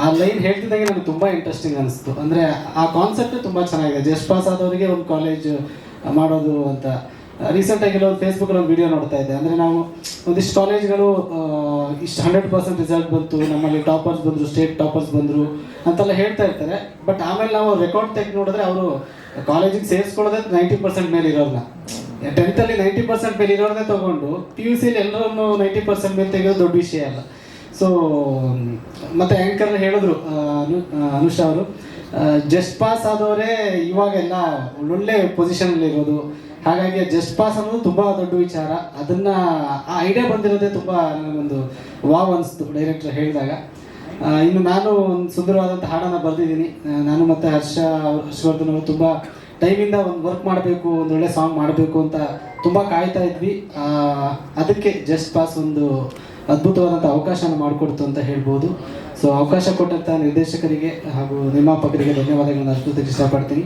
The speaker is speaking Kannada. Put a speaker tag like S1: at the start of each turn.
S1: ಆ ಲೈನ್ ಹೇಳ್ತಿದ್ದಾಗೆ ನನಗೆ ತುಂಬ ಇಂಟ್ರೆಸ್ಟಿಂಗ್ ಅನಿಸ್ತು. ಅಂದರೆ ಆ ಕಾನ್ಸೆಪ್ಟ್ ತುಂಬ ಚೆನ್ನಾಗಿದೆ. ಜಸ್ಟ್ ಪಾಸ್ ಆದವರಿಗೆ ಒಂದು ಕಾಲೇಜ್ ಮಾಡೋದು ಅಂತ. ರೀಸೆಂಟಾಗಿ ಒಂದು ಫೇಸ್ಬುಕ್ಕಲ್ಲಿ ಒಂದು ವಿಡಿಯೋ ನೋಡ್ತಾ ಇದ್ದೆ. ಅಂದರೆ ನಾವು ಒಂದಿಷ್ಟು ಕಾಲೇಜ್ಗಳು ಇಷ್ಟು ಹಂಡ್ರೆಡ್ ಪರ್ಸೆಂಟ್ ರಿಸಲ್ಟ್ ಬಂತು. ನಮ್ಮಲ್ಲಿ ಟಾಪರ್ಸ್ ಬಂದರು ಸ್ಟೇಟ್ ಟಾಪರ್ಸ್ ಬಂದರು ಅಂತೆಲ್ಲ ಹೇಳ್ತಾ ಇರ್ತಾರೆ. ಬಟ್ ಆಮೇಲೆ ನಾವು ರೆಕಾರ್ಡ್ ತೆಗೆದು ನೋಡಿದ್ರೆ ಅವರು ಕಾಲೇಜಿಗೆ ಸೇರಿಸ್ಕೊಳ್ಳೋದೇ ನೈಂಟಿ ಪರ್ಸೆಂಟ್ ಮೇಲೆ ಇರೋಲ್ಲ ಟೆಂತಲ್ಲಿ ನೈಂಟಿ ಪರ್ಸೆಂಟ್ ಮೇಲೆ ಇರೋದೇ ತಗೊಂಡು ಪಿ ಯು ಸಿಲಿ ಎಲ್ಲರನ್ನು ನೈಂಟಿ ಪರ್ಸೆಂಟ್ ಮೇಲೆ ತೆಗೆಯೋದು ದೊಡ್ಡ ವಿಷಯ ಅಲ್ಲ. ಸೊ ಮತ್ತೆ ಆ್ಯಂಕರ್ ಹೇಳಿದ್ರು ಅನುಷಾ ಅವರು ಜಸ್ಟ್ ಪಾಸ್ ಆದವರೇ ಇವಾಗೆಲ್ಲ ಒಳ್ಳೊಳ್ಳೆ ಪೊಸಿಷನಲ್ಲಿ ಇರೋದು. ಹಾಗಾಗಿ ಜಸ್ಟ್ ಪಾಸ್ ಅನ್ನೋದು ತುಂಬ ದೊಡ್ಡ ವಿಚಾರ. ಅದನ್ನ, ಆ ಐಡಿಯಾ ಬಂದಿರೋದೇ ತುಂಬ ನನಗೊಂದು ವಾವ್ ಅನಿಸ್ತು ಡೈರೆಕ್ಟರ್ ಹೇಳಿದಾಗ. ಇನ್ನು ನಾನು ಒಂದು ಸುಂದರವಾದಂಥ ಹಾಡನ್ನು ಬರೆದಿದ್ದೀನಿ. ನಾನು ಮತ್ತೆ ಹರ್ಷ ಹರ್ಷವರ್ಧನ್ ಅವರು ತುಂಬ ಟೈಮಿಂದ ಒಂದು ವರ್ಕ್ ಮಾಡಬೇಕು, ಒಂದು ಒಳ್ಳೆ ಸಾಂಗ್ ಮಾಡಬೇಕು ಅಂತ ತುಂಬ ಕಾಯ್ತಾ ಇದ್ವಿ. ಅದಕ್ಕೆ ಜಸ್ಟ್ ಪಾಸ್ ಒಂದು ಅದ್ಭುತವಾದಂಥ ಅವಕಾಶನ ಮಾಡಿಕೊಡ್ತು ಅಂತ ಹೇಳ್ಬೋದು. ಸೊ ಅವಕಾಶ ಕೊಟ್ಟಂಥ ನಿರ್ದೇಶಕರಿಗೆ ಹಾಗೂ ನಿರ್ಮಾಪಕರಿಗೆ ಧನ್ಯವಾದಗಳನ್ನು ಅಷ್ಟು ಇಷ್ಟಪಡ್ತೀನಿ.